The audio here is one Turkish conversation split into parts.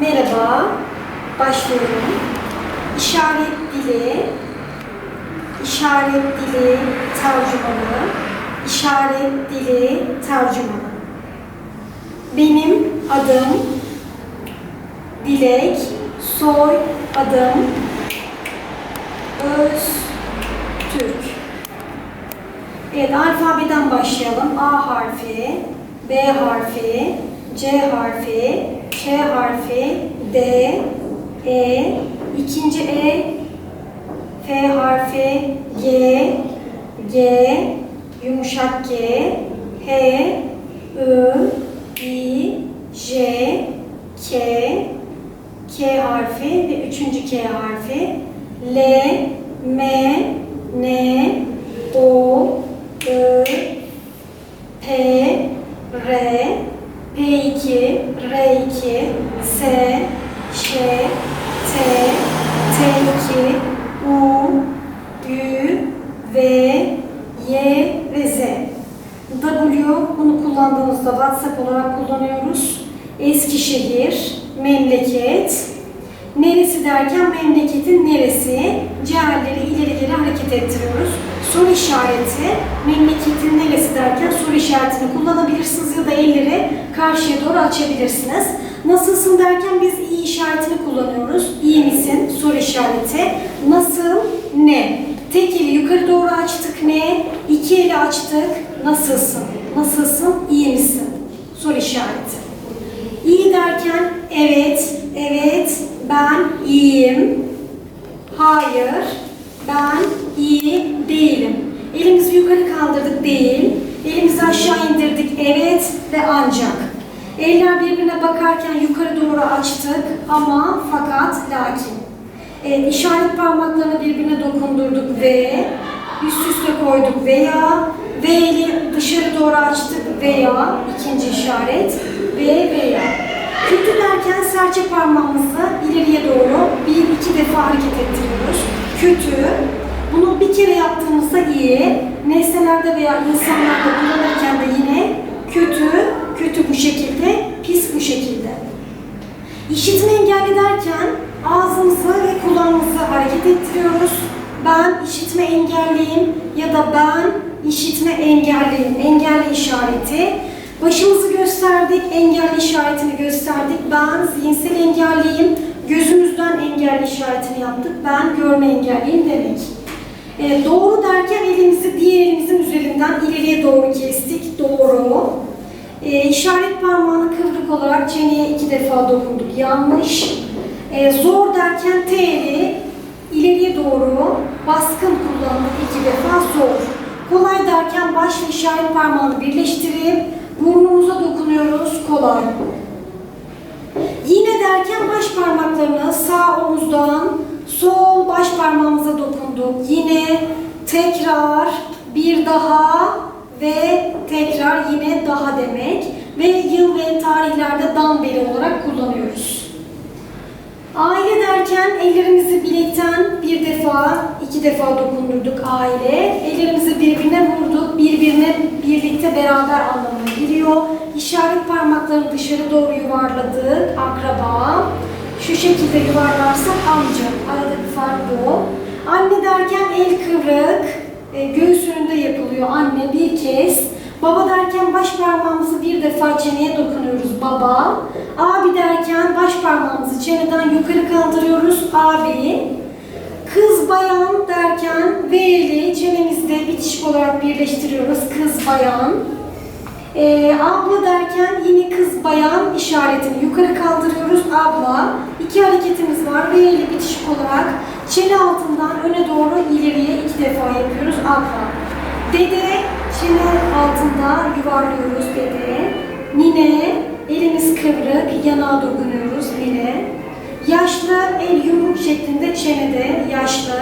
Merhaba. Başlıyorum. İşaret dili, işaret dili tercümanı, işaret dili tercümanı. Benim adım Dilek, soy adım Öztürk. Evet, alfabeden başlayalım. A harfi, B harfi, C harfi, Ç harfi, D, E, ikinci E, F harfi, G, G, yumuşak G, H, I, I, J, K, K harfi ve üçüncü K harfi, L, M, N, O, I, P, R, P2, R2, S, Ş, T, T2, U, Ü, V, Y ve Z. W bunu kullandığımızda WhatsApp olarak kullanıyoruz. Eskişehir, memleket. Neresi derken memleketin neresi? Ciğerleri ileri geri hareket ettiriyoruz. Soru işareti, memleketin neresi derken işaretini kullanabilirsiniz ya da elleri karşıya doğru açabilirsiniz. Nasılsın derken biz iyi işaretini kullanıyoruz. İyi misin? Soru işareti. Nasıl? Ne? Tek eli yukarı doğru açtık ne? İki eli açtık. Nasılsın? Nasılsın? İyi misin? Soru işareti. İyi derken evet, evet, ben iyiyim. Hayır, ben iyi değilim. Elimizi yukarı kaldırdık değil. Elimizi aşağı indirdik evet ve ancak. Eller birbirine bakarken yukarı doğru açtık ama fakat lakin. Evet, işaret parmaklarını birbirine dokundurduk ve üst üste koyduk veya ve eli dışarı doğru açtık veya ikinci işaret ve veya. Kötü derken serçe parmağımızı ileriye doğru bir iki defa hareket ettiriyoruz. Kötü. Bunu bir kere yaptığımızda iyi. Nesnelerde veya insanlarda kullanırken de yine kötü, kötü bu şekilde, pis bu şekilde. İşitme engelli derken ağzımızı ve kulağımızı hareket ettiriyoruz. Ben işitme engelliyim ya da ben işitme engelliyim. Engelli işareti. Başımızı gösterdik, engelli işaretini gösterdik. Ben zihinsel engelliyim. Gözümüzden engelli işaretini yaptık. Ben görme engelliyim demek. E, doğru derken elimizi diğer elimizin üzerinden ileriye doğru kestik. Doğru. E, işaret parmağını kıvrık olarak çeneye iki defa dokunduk. Yanlış. E, zor derken T eli ileriye doğru baskın kullandık iki defa zor. Kolay derken baş ve işaret parmağını birleştirip burnumuza dokunuyoruz. Kolay. Yine derken baş parmaklarını sağ omuzdan sol baş parmağımıza dokunduk. Yine tekrar bir daha ve tekrar yine daha demek ve yıl ve tarihlerde dambeli olarak kullanıyoruz. Aile derken ellerimizi bilekten bir defa, iki defa dokundurduk aile. Ellerimizi birbirine vurduk, birbirine birlikte beraber anlamına geliyor. İşaret parmaklarını dışarı doğru yuvarladık, akraba. Şu şekilde yuvarlarsak amca, aradaki fark bu. Anne derken el kıvrık, e, göğüs önünde yapılıyor anne bir kez. Baba derken baş parmağımızı bir defa çeneye dokunuyoruz baba. Abi derken baş parmağımızı çeneden yukarı kaldırıyoruz abi. Kız bayan derken V ile çenemizde bitişik olarak birleştiriyoruz kız bayan. Ee, abla derken yine kız bayan işaretini yukarı kaldırıyoruz abla. İki hareketimiz var. V ile bitişik olarak çene altından öne doğru ileriye iki defa yapıyoruz abla. Dede çene altında yuvarlıyoruz dede. Nine elimiz kıvrık yanağa dokunuyoruz nine. Yaşlı el yumruk şeklinde çenede yaşlı.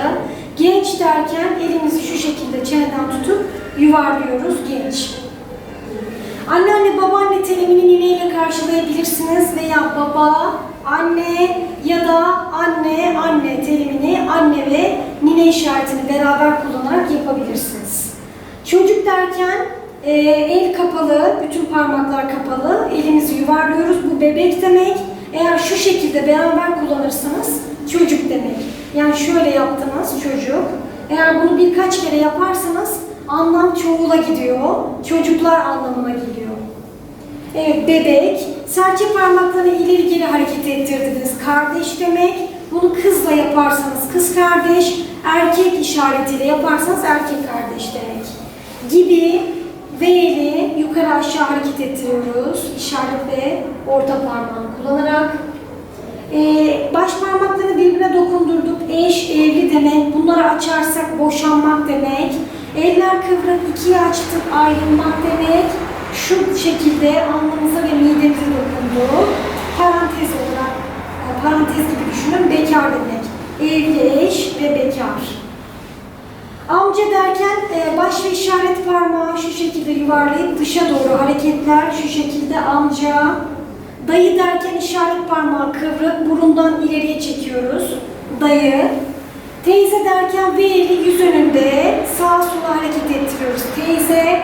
Genç derken elimizi şu şekilde çeneden tutup yuvarlıyoruz genç. Anneanne babaanne terimini nineyle karşılayabilirsiniz veya baba, anne ya da anne, anne terimini anne ve nine işaretini beraber kullanarak yapabilirsiniz. Çocuk derken e, el kapalı, bütün parmaklar kapalı, elimizi yuvarlıyoruz. Bu bebek demek. Eğer şu şekilde beraber kullanırsanız çocuk demek. Yani şöyle yaptınız çocuk. Eğer bunu birkaç kere yaparsanız anlam çoğula gidiyor. Çocuklar anlamına geliyor. Evet, bebek. Serçe parmaklarını ileri geri hareket ettirdiniz. Kardeş demek. Bunu kızla yaparsanız kız kardeş, erkek işaretiyle yaparsanız erkek kardeş demek. Gibi V ile yukarı aşağı hareket ettiriyoruz. İşaret ve orta parmağını kullanarak. Ee, baş parmaklarını birbirine dokundurduk. Eş, evli demek. Bunları açarsak boşanmak demek. Eller kıvrık, ikiye açtık, ayrılmak demek. Şu şekilde alnımıza ve midemize dokundu. Parantez olarak, e, parantez gibi düşünün, bekar demek. Evli eş ve bekar. Amca derken e, baş ve işaret parmağı şu şekilde yuvarlayıp dışa doğru hareketler. Şu şekilde amca. Dayı derken işaret parmağı kıvrık, burundan ileriye çekiyoruz. Dayı. Teyze derken V eli yüz önünde sağa sola hareket ettiriyoruz. Teyze.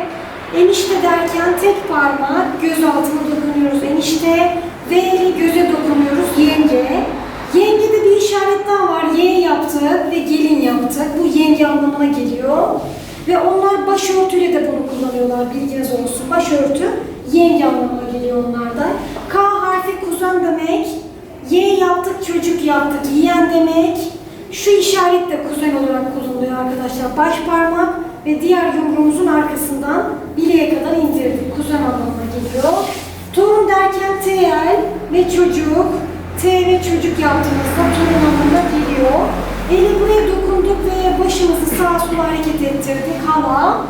Enişte derken tek parmak göz altına dokunuyoruz. Enişte. V eli göze dokunuyoruz. Yenge. Yengede bir işaret daha var. Y yaptık ve gelin yaptık. Bu yenge anlamına geliyor. Ve onlar başörtüyle de bunu kullanıyorlar. Bilginiz olsun. Başörtü yenge anlamına geliyor onlarda. K harfi kuzen demek. Y yaptık, çocuk yaptık, yiyen demek. Şu işaret de kuzen olarak kullanılıyor arkadaşlar. Baş parmak ve diğer yumruğumuzun arkasından bileğe kadar indirdik. Kuzen anlamına geliyor. Torun derken TL ve çocuk. T ve çocuk yaptığımızda torun anlamına geliyor. Eli buraya dokunduk ve başımızı sağa sola hareket ettirdik. Hava.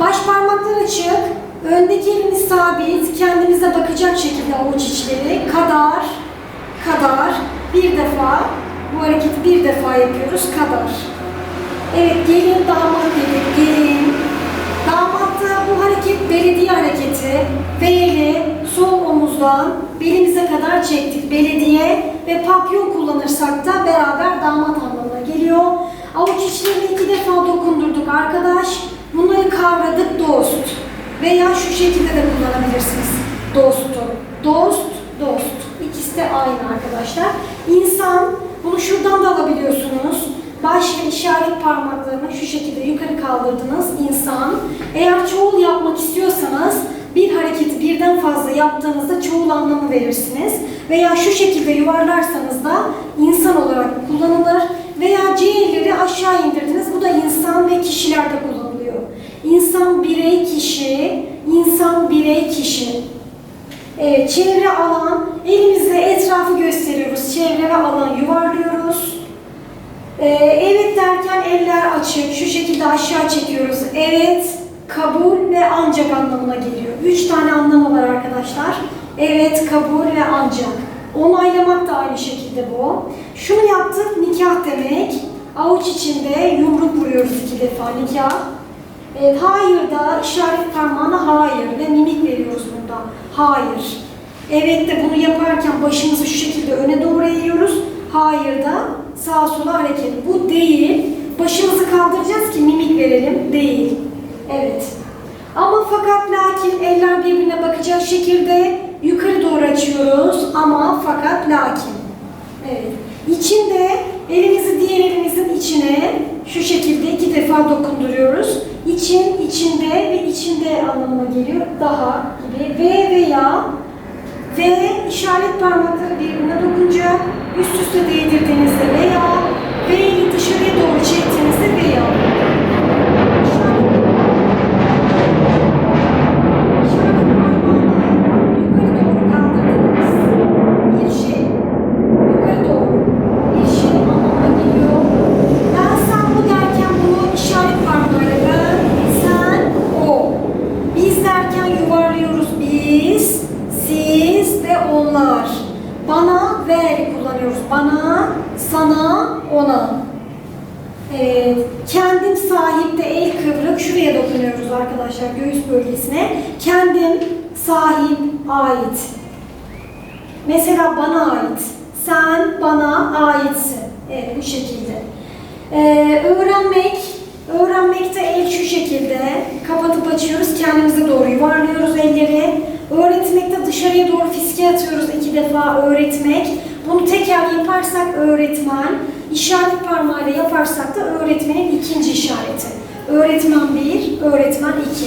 Baş parmaklar açık. Öndeki elimiz sabit. Kendimize bakacak şekilde avuç içleri. Kadar. Kadar. Bir defa. Bu hareketi bir defa yapıyoruz. Kadar. Evet gelin damat dedik. Gelin. Damatta bu hareket belediye hareketi. Beli sol omuzdan belimize kadar çektik. Belediye ve papyon kullanırsak da beraber damat anlamına geliyor. Avuç içlerini iki defa dokundurduk arkadaş. Bunları kavradık dost. Veya şu şekilde de kullanabilirsiniz. Dostu. Dost, dost. İkisi de aynı arkadaşlar. İnsan, bunu şuradan da alabiliyorsunuz. Baş ve işaret parmaklarını şu şekilde yukarı kaldırdınız. İnsan. Eğer çoğul yapmak istiyorsanız bir hareketi birden fazla yaptığınızda çoğul anlamı verirsiniz. Veya şu şekilde yuvarlarsanız da insan olarak kullanılır. Veya C elleri aşağı indirdiniz. Bu da insan ve kişilerde kullanılıyor. İnsan, birey, kişi. İnsan, birey, kişi. Evet, çevre alan. Elimizle etrafı gösteriyoruz. Çevre ve alan yuvarlıyoruz. Ee, evet derken eller açık. Şu şekilde aşağı çekiyoruz. Evet, kabul ve ancak anlamına geliyor. Üç tane anlamı var arkadaşlar. Evet, kabul ve ancak. Onaylamak da aynı şekilde bu. Şunu yaptık, nikah demek. Avuç içinde yumruk vuruyoruz iki defa nikah. Evet, hayır da işaret parmağına hayır ve mimik veriyoruz burada. Hayır. Evet de bunu yaparken başımızı şu şekilde öne doğru eğiyoruz. Hayır da sağa sola hareket. Bu değil. Başımızı kaldıracağız ki mimik verelim. Değil. Evet. Ama fakat lakin eller birbirine bakacak şekilde yukarı doğru açıyoruz. Ama fakat lakin. Evet. İçinde elimizi diğer elimizin içine şu şekilde iki defa dokunduruyoruz. İçin, içinde ve içinde anlamına geliyor. Daha gibi. Ve veya ve işaret parmakları birbirine dokunca üst üste değdirdiğinizde veya V'yi dışarıya doğru çektiğinizde şey şey. Biz derken yuvarlıyoruz biz, siz ve onlar. Bana ve kullanıyoruz. Bana, sana, ona. Evet. Kendim sahipte el kıvrık. Şuraya dokunuyoruz arkadaşlar göğüs bölgesine. Kendim sahip ait. Mesela bana ait. Sen bana aitsin. Evet bu şekilde. Ee, öğrenmek. Öğrenmekte el şu şekilde. Kapatıp açıyoruz. Kendimize doğru yuvarlıyoruz elleri. Öğretmekte dışarıya doğru fiske atıyoruz iki defa öğretmek. Bunu teker yaparsak öğretmen, işaret parmağıyla yaparsak da öğretmenin ikinci işareti. Öğretmen bir, öğretmen iki.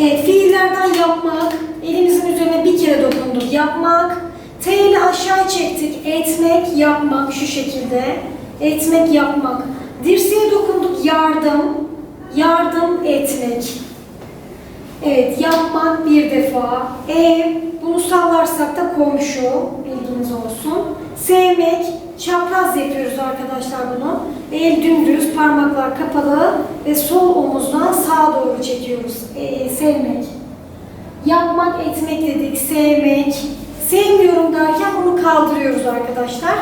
Evet, fiillerden yapmak, elimizin üzerine bir kere dokunduk, yapmak. T ile aşağı çektik, etmek, yapmak şu şekilde. Etmek, yapmak. Dirseğe dokunduk, yardım, yardım etmek. Evet, yapmak bir defa. Ev, bunu sallarsak da komşu, bilginiz olsun. Sevmek, çapraz yapıyoruz arkadaşlar bunu. El dümdüz, parmaklar kapalı ve sol omuzdan sağa doğru çekiyoruz. Ee, sevmek. Yapmak, etmek dedik, sevmek. Sevmiyorum derken bunu kaldırıyoruz arkadaşlar.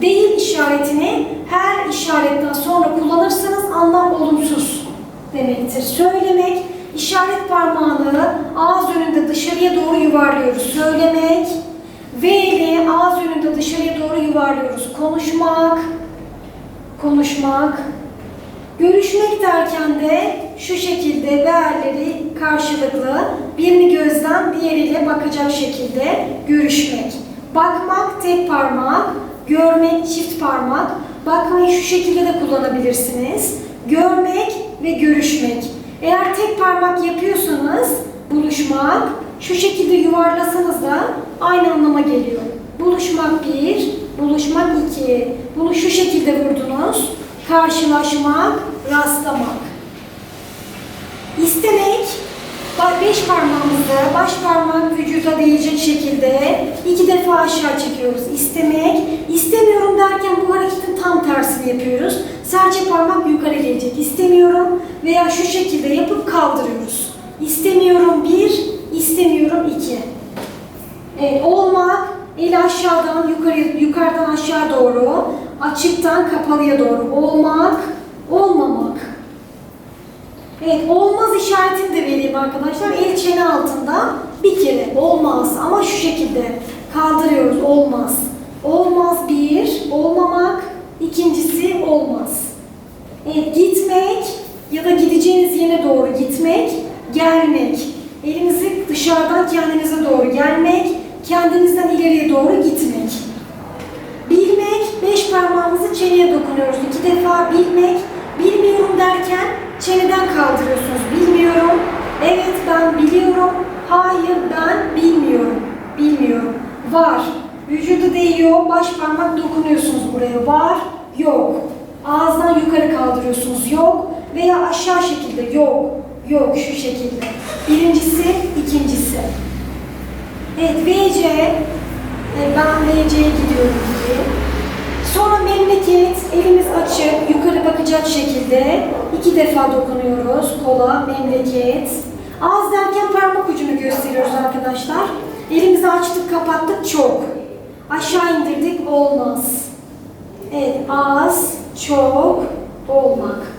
Değil işaretini her işaretten sonra kullanırsanız anlam olumsuz demektir. Söylemek, işaret parmağını ağız önünde dışarıya doğru yuvarlıyoruz. Söylemek, V ile ağız önünde dışarıya doğru yuvarlıyoruz. Konuşmak, konuşmak. Görüşmek derken de şu şekilde değerleri karşılıklı birini gözden diğeriyle bakacak şekilde görüşmek. Bakmak tek parmak, görmek çift parmak. Bakmayı şu şekilde de kullanabilirsiniz. Görmek ve görüşmek. Eğer tek parmak yapıyorsanız buluşmak, şu şekilde yuvarlasanız da aynı anlama geliyor. Buluşmak bir, buluşmak iki. Bunu şu şekilde vurdunuz. Karşılaşmak, rastlamak. İstemek, beş parmağımızla baş parmak vücuda değecek şekilde iki defa aşağı çekiyoruz. İstemek, istemiyorum derken bu hareketin tam tersini yapıyoruz. Serçe parmak yukarı gelecek. İstemiyorum veya şu şekilde yapıp kaldırıyoruz. İstemiyorum bir, istemiyorum iki. Evet, olmak, el aşağıdan yukarı, yukarıdan aşağı doğru, açıktan kapalıya doğru. Olmak, olmamak. Evet, olmaz işaretini de vereyim arkadaşlar. El çene altında bir kere olmaz ama şu şekilde kaldırıyoruz. Olmaz. Olmaz bir, olmamak. ikincisi olmaz. Evet, gitmek ya da gideceğiniz yere doğru gitmek, gelmek. Elinizi dışarıdan kendinize doğru gelmek, kendinizden ileriye doğru gitmek. Bilmek, beş parmağımızı çeneye dokunuyoruz. İki defa bilmek, bilmiyorum derken çeneden kaldırıyorsunuz. Bilmiyorum, evet ben biliyorum, hayır ben bilmiyorum, bilmiyorum. Var, vücuda değiyor, baş parmak dokunuyorsunuz buraya. Var, yok. Ağızdan yukarı kaldırıyorsunuz. Yok veya aşağı şekilde. Yok, yok şu şekilde. Birincisi, ikincisi. Evet, VC. e, Ben VC'ye gidiyorum gibi. Sonra memleket, elimiz açık, yukarı bakacak şekilde iki defa dokunuyoruz. Kola, memleket. Az derken parmak ucunu gösteriyoruz arkadaşlar. Elimizi açtık, kapattık, çok. Aşağı indirdik, olmaz. Evet, az, çok, olmak.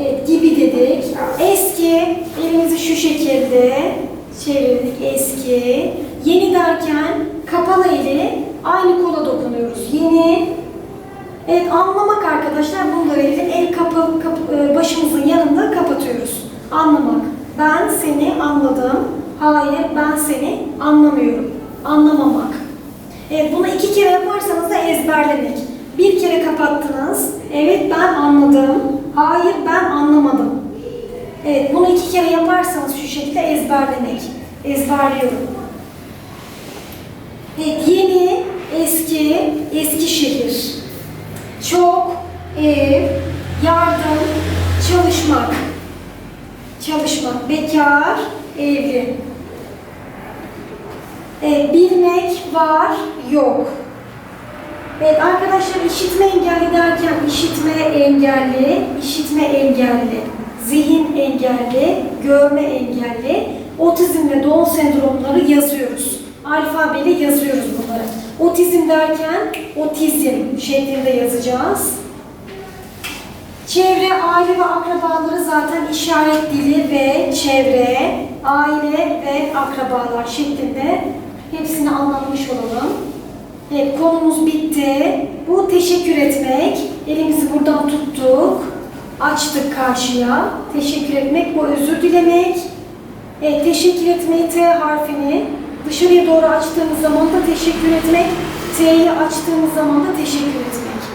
Evet, gibi dedik. Eski, elimizi şu şekilde çevirdik, eski. Yeni derken kapalı eli aynı kola dokunuyoruz. Yeni. Evet, anlamak arkadaşlar, bunu da verelim. El kapı, kapı- e, başımızın yanında kapatıyoruz. Anlamak. Ben seni anladım. Hayır, ben seni anlamıyorum. Anlamamak. Evet, bunu iki kere yaparsanız da ezberlemek. Bir kere kapattınız. Evet, ben anladım. Hayır, ben anlamadım. Evet, bunu iki kere yaparsanız şu şekilde ezberlemek. Ezberliyorum. Evet, yeni, eski, eski şehir. Çok, ev, yardım, çalışmak. Çalışmak, bekar, evli. Evet, bilmek var, yok. Evet arkadaşlar işitme engelli derken işitme engelli, işitme engelli, zihin engelli, görme engelli, otizm ve Down sendromları yazıyoruz. Alfabeyle yazıyoruz bunları. Otizm derken otizm şeklinde yazacağız. Çevre, aile ve akrabaları zaten işaret dili ve çevre, aile ve akrabalar şeklinde hepsini anlatmış olalım. Evet, konumuz bitti. Bu teşekkür etmek. Elimizi buradan tuttuk. Açtık karşıya. Teşekkür etmek, bu özür dilemek. Evet, teşekkür etmeyi T harfini dışarıya doğru açtığımız zaman da teşekkür etmek, T'yi açtığımız zaman da teşekkür etmek.